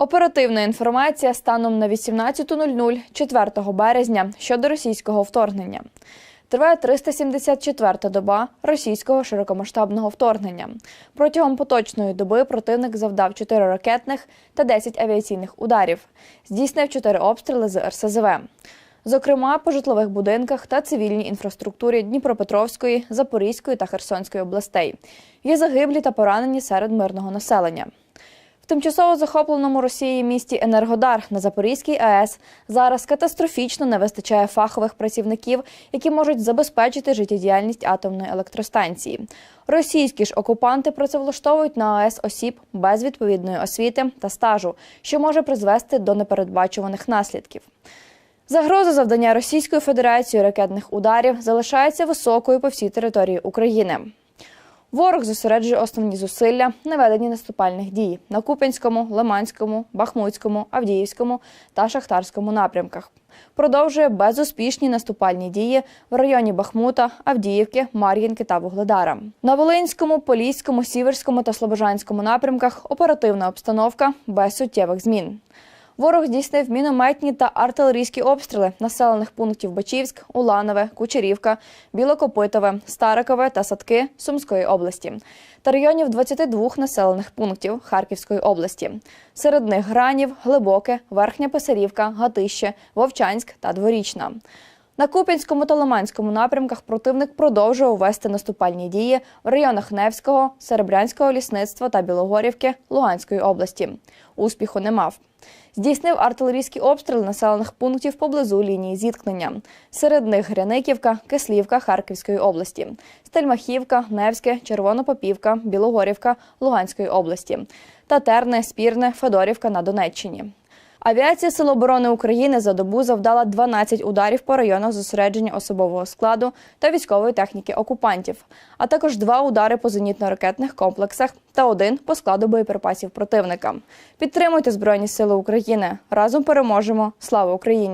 Оперативна інформація станом на 18.00 4 березня щодо російського вторгнення. Триває 374-та доба російського широкомасштабного вторгнення. Протягом поточної доби противник завдав 4 ракетних та 10 авіаційних ударів, здійснив 4 обстріли з РСЗВ. Зокрема, по житлових будинках та цивільній інфраструктурі Дніпропетровської, Запорізької та Херсонської областей. Є загиблі та поранені серед мирного населення. Тимчасово захопленому Росією місті Енергодар на Запорізькій АЕС зараз катастрофічно не вистачає фахових працівників, які можуть забезпечити життєдіяльність атомної електростанції. Російські ж окупанти працевлаштовують на АЕС осіб без відповідної освіти та стажу, що може призвести до непередбачуваних наслідків. Загроза завдання Російською Федерацією ракетних ударів залишається високою по всій території України. Ворог зосереджує основні зусилля на веденні наступальних дій на Куп'янському, Лиманському, Бахмутському, Авдіївському та Шахтарському напрямках. Продовжує безуспішні наступальні дії в районі Бахмута, Авдіївки, Мар'їнки та Вугледара. На Волинському, Поліському, Сіверському та Слобожанському напрямках оперативна обстановка без суттєвих змін. Ворог здійснив мінометні та артилерійські обстріли населених пунктів Бачівськ, Уланове, Кучерівка, Білокопитове, Старикове та Садки Сумської області та районів 22 населених пунктів Харківської області. Серед них Гранів, Глибоке, Верхня Писарівка, Гатище, Вовчанськ та Дворічна. На Куп'янському та Лиманському напрямках противник продовжував вести наступальні дії в районах Невського, Серебрянського лісництва та Білогорівки Луганської області. Успіху не мав. Здійснив артилерійські обстріли населених пунктів поблизу лінії зіткнення. Серед них Гряниківка, Кислівка Харківської області, Стельмахівка, Невське, Червонопопівка, Білогорівка Луганської області, Татерне, Спірне, Федорівка на Донеччині. Авіація Сил оборони України за добу завдала 12 ударів по районах зосередження особового складу та військової техніки окупантів, а також два удари по зенітно-ракетних комплексах та один по складу боєприпасів противника. Підтримуйте Збройні Сили України. Разом переможемо. Слава Україні!